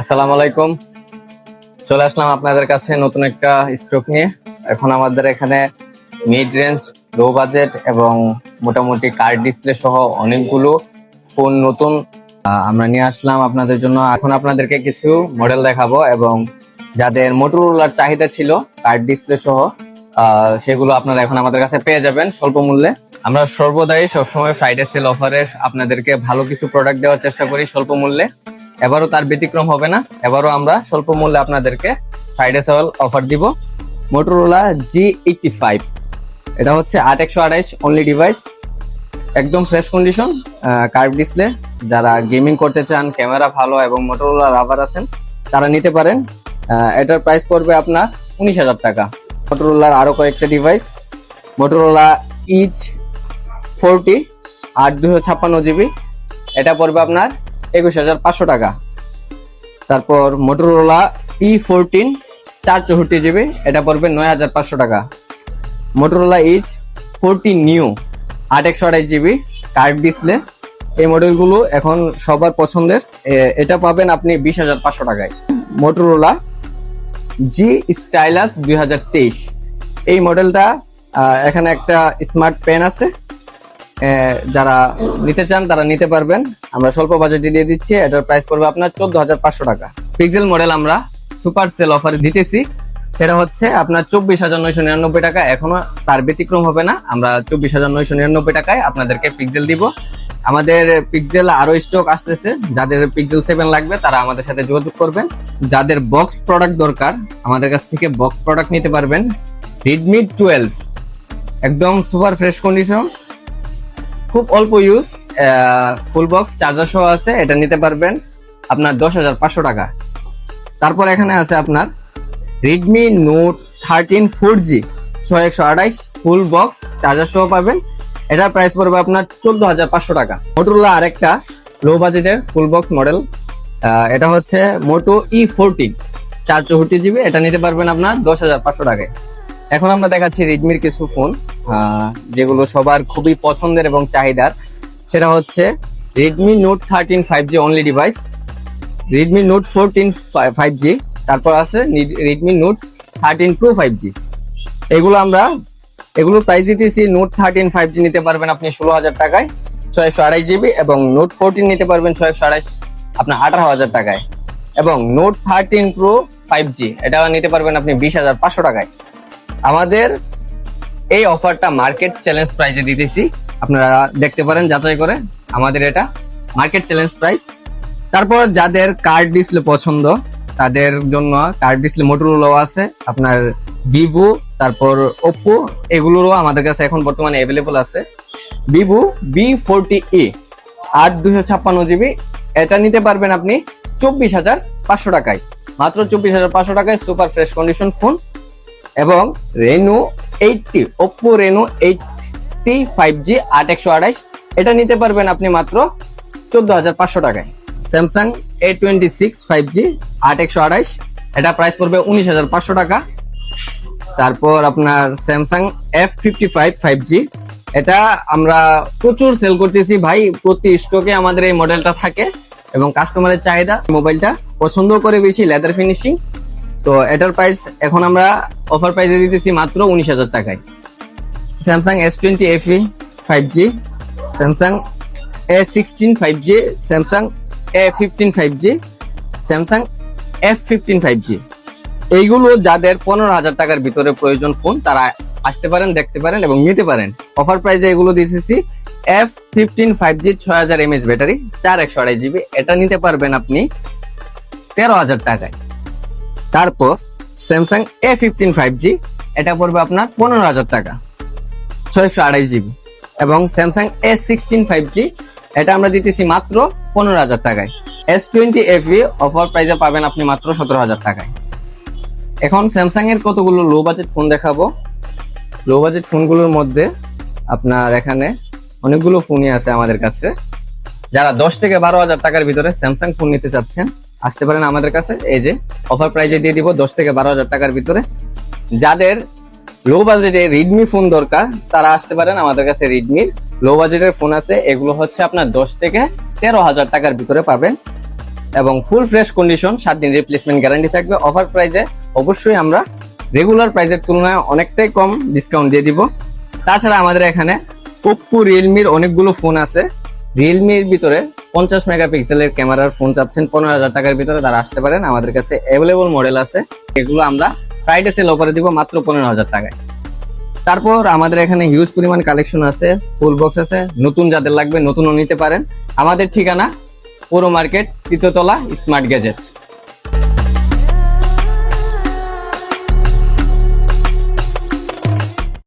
আসসালামু আলাইকুম। চলে আসলাম আপনাদের কাছে নতুন একটা স্টক নিয়ে। এখন আমাদের এখানে মিড রেঞ্জ লো বাজেট এবং মোটামুটি কার্ড ডিসপ্লে সহ অনেকগুলো ফোন নতুন আমরা নিয়ে আসলাম আপনাদের জন্য। এখন আপনাদেরকে কিছু মডেল দেখাবো এবং যাদের মোটরোলার চাহিদা ছিল কার্ড ডিসপ্লে সহ সেগুলো আপনারা এখন আমাদের কাছে পেয়ে যাবেন স্বল্প মূল্যে। আমরা সর্বদাই সবসময় ফ্রাইডে সেল অফারে আপনাদেরকে ভালো কিছু প্রোডাক্ট দেওয়ার চেষ্টা করি স্বল্প মূল্যে। এবারও তার ব্যতিক্রম হবে না। এবারও আমরা স্বল্প মূল্যে আপনাদেরকে ফ্রাইডে সেল অফার দিব। মোটরোলা জি এইটটি ফাইভ এটা হচ্ছে আট একশো আঠাইশ অনলি ডিভাইস একদম ফ্রেশ কন্ডিশন কার্ভ ডিসপ্লে যারা গেমিং করতে চান ক্যামেরা ভালো এবং মোটরোলা রাবার আছেন, তারা নিতে পারেন। এটার প্রাইস পড়বে আপনার উনিশ হাজার টাকা। মোটরোলার আরও কয়েকটা ডিভাইস মোটরোলা ইচ ফোরটি আট দুশো ছাপ্পান্ন জিবি এটা পড়বে আপনার একুশ হাজার পাঁচশো টাকা। তারপর মোটরোলা ই ফোরটিন চার চৌষট্টি জিবি, এটা পড়বে নয় হাজার পাঁচশো টাকা। মোটরোলা ইচ ফোরটিন নিউ আট একশো আঠাশ জিবি কার্ড ডিসপ্লে এই মডেলগুলো এখন সবার পছন্দের। এটা পাবেন আপনি বিশ হাজার পাঁচশো টাকায়। মোটরোলা জি স্টাইলাস দুই হাজার তেইশ। এই মডেলটা এখানে একটা স্মার্ট পেন আছে। যারা নিতে চান তারা নিতে পারবেন। আমরা স্বল্প বাজেটে দিয়ে দিচ্ছি। এটার প্রাইস পড়বে আপনার চোদ্দ হাজার পাঁচশো টাকা। পিক্সেল মডেল আমরা সুপার সেল অফারে দিতেছি। সেটা হচ্ছে আপনার চব্বিশ হাজার নয়শো নিরানব্বই টাকা। এখনও তার ব্যতিক্রম হবে না। আমরা চব্বিশ হাজার নয়শো নিরানব্বই টাকায় আপনাদেরকে পিক্সেল দিব। আমাদের পিক্সেল আরও স্টক আসতেছে। যাদের পিক্সেল সেভেন লাগবে, তারা আমাদের সাথে যোগাযোগ করবেন। যাদের বক্স প্রোডাক্ট দরকার, আমাদের কাছ থেকে বক্স প্রোডাক্ট নিতে পারবেন। রেডমি টুয়েলভ একদম সুপার ফ্রেশ কন্ডিশন খুব অল্প ইউজ ফুল বক্স চার্জার সহ আছে, এটা নিতে পারবেন আপনার দশ হাজার পাঁচশো টাকা। তারপর এখানে আছে আপনার Redmi Note thirteen four G ছয় একশো আঠাইশ ফুল বক্স চার্জার সহ পাবেন। এটার প্রাইস পড়বে আপনার চোদ্দ হাজার পাঁচশো টাকা। মোটরোলা আরেকটা লো বাজেটের ফুল বক্স মডেল এটা হচ্ছে মোটো ই ফোরটিন চার চৌষট্টি জিবি এটা নিতে পারবেন আপনার দশ হাজার পাঁচশো টাকায়। এখন আমরা দেখাচ্ছি রেডমির কিছু ফোন যেগুলো সবার খুবই পছন্দের এবং চাহিদার। সেটা হচ্ছে Redmi Note thirteen five G only device Redmi Note fourteen five G তারপর আছে Redmi Note thirteen Pro five G এগুলো আমরা, এগুলো প্রাইস দিতেছি নোট থার্টিন ফাইভ জি নিতে পারবেন আপনি ষোলো হাজার টাকায়, ছয়শো আড়াইশ জিবি এবং নোট ফোরটিন নিতে পারবেন ছয়শো আড়াইশ আপনার আঠারো হাজার টাকায়। এবং Note thirteen Pro five G এটা নিতে পারবেন আপনি বিশ হাজার পাঁচশো টাকায়। আমাদের এই অফারটা মার্কেট চ্যালেঞ্জ প্রাইসে দিতেছি। আপনারা দেখতে পারেন, যাচাই করে আমাদের এটা মার্কেট চ্যালেঞ্জ প্রাইস তারপর যাদের কার্ড ডিসপ্লে পছন্দ, তাদের জন্য কার্ড ডিসপ্লে মোটরোলা আছে, আপনার ভিভো তারপর ওপো এগুলোরও আমাদের কাছে এখন বর্তমানে অ্যাভেলেবল আছে। ভিভো বি ফোরটি ই আট দুশো ছাপ্পান্ন জিবি এটা নিতে পারবেন আপনি চব্বিশ হাজার পাঁচশো টাকায়। মাত্র চব্বিশ হাজার পাঁচশো টাকায় সুপার ফ্রেশ কন্ডিশন ফোন এবং Reno eighty Oppo Reno eighty five G আট একশো আঠাইশ এটা নিতে পারবেন আপনি মাত্র চোদ্দ হাজার পাঁচশো টাকায়। Samsung A twenty six five G আট একশো আঠাইশ এটা প্রাইস পড়বে উনিশ হাজার পাঁচশো টাকা। তারপর আপনার Samsung F fifty five five G এটা আমরা প্রচুর সেল করতেছি ভাই, প্রতি স্টকে আমাদের এই মডেলটা থাকে এবং কাস্টমারের চাহিদা মোবাইলটা পছন্দ করে বেশি লেদার ফিনিশিং তো এটার প্রাইস এখন আমরা অফার প্রাইসে দিতেছি মাত্র উনিশ হাজার টাকায়। Samsung S twenty FE five G Samsung A sixteen five G Samsung A fifteen five G Samsung F fifteen five G এইগুলো যাদের পনেরো হাজার টাকার ভিতরে প্রয়োজন ফোন তারা আসতে পারেন, দেখতে পারেন এবং নিতে পারেন। অফার প্রাইসে এগুলো দিতেছি এফ ফিফটিন ফাইভ জি ছয় হাজার এমএস ব্যাটারি চার একশো আড়াই জিবি এটা নিতে পারবেন আপনি তেরো হাজার টাকায়। তারপর Samsung A fifteen five G এটা পড়বে আপনার পনেরো হাজার টাকা, ছয়শো আড়াই জিবি এবং Samsung S sixteen five G এটা আমরা দিতেছি মাত্র পনেরো হাজার টাকায়। এস টোয়েন্টি এফি অফার প্রাইসে পাবেন আপনি মাত্র সতেরো হাজার টাকায়। এখন স্যামসাং এর কতগুলো লো বাজেট ফোন দেখাবো। লো বাজেট ফোনগুলোর মধ্যে আপনার এখানে অনেকগুলো ফোনই আছে আমাদের কাছে। যারা দশ থেকে বারো হাজার টাকার ভিতরে স্যামসাং ফোন নিতে চাচ্ছেন আসতে পারেন আমাদের কাছে। এই যে অফার প্রাইজে দিয়ে দিব দশ থেকে বারো হাজার টাকার ভিতরে। যাদের লো বাজেটে রিডমি ফোন দরকার, তারা আসতে পারেন আমাদের কাছে রিডমির লো বাজেটের ফোন আছে, এগুলো হচ্ছে আপনার দশ থেকে তেরো হাজার টাকার ভিতরে পাবেন। এবং ফুল ফ্রেশ কন্ডিশন সাত দিন রিপ্লেসমেন্ট গ্যারান্টি থাকবে। অফার প্রাইজে অবশ্যই আমরা রেগুলার প্রাইসের তুলনায় অনেকটাই কম ডিসকাউন্ট দিয়ে দিব। তাছাড়া আমাদের এখানে ওপ্পো রিয়েলমির অনেকগুলো ফোন আছে। রিয়েলমির ভিতরে পঞ্চাশ মেগাপিক্সেলের ক্যামেরার ফোন চাচ্ছেন পনেরো হাজার টাকার ভিতরে, তারা আসতে পারেন। আমাদের কাছে অ্যাভেলেবল মডেল আছে। এগুলো আমরা ফ্রাইডে সেল অফারে দিব মাত্র পনেরো হাজার টাকায়। তারপর আমাদের এখানে হিউজ পরিমাণ কালেকশন আছে ফুল বক্স আছে। নতুন যাদের লাগবে নতুনও নিতে পারেন। আমাদের ঠিকানা পুরো মার্কেট তৃতীয়তলা স্মার্ট গ্যাজেট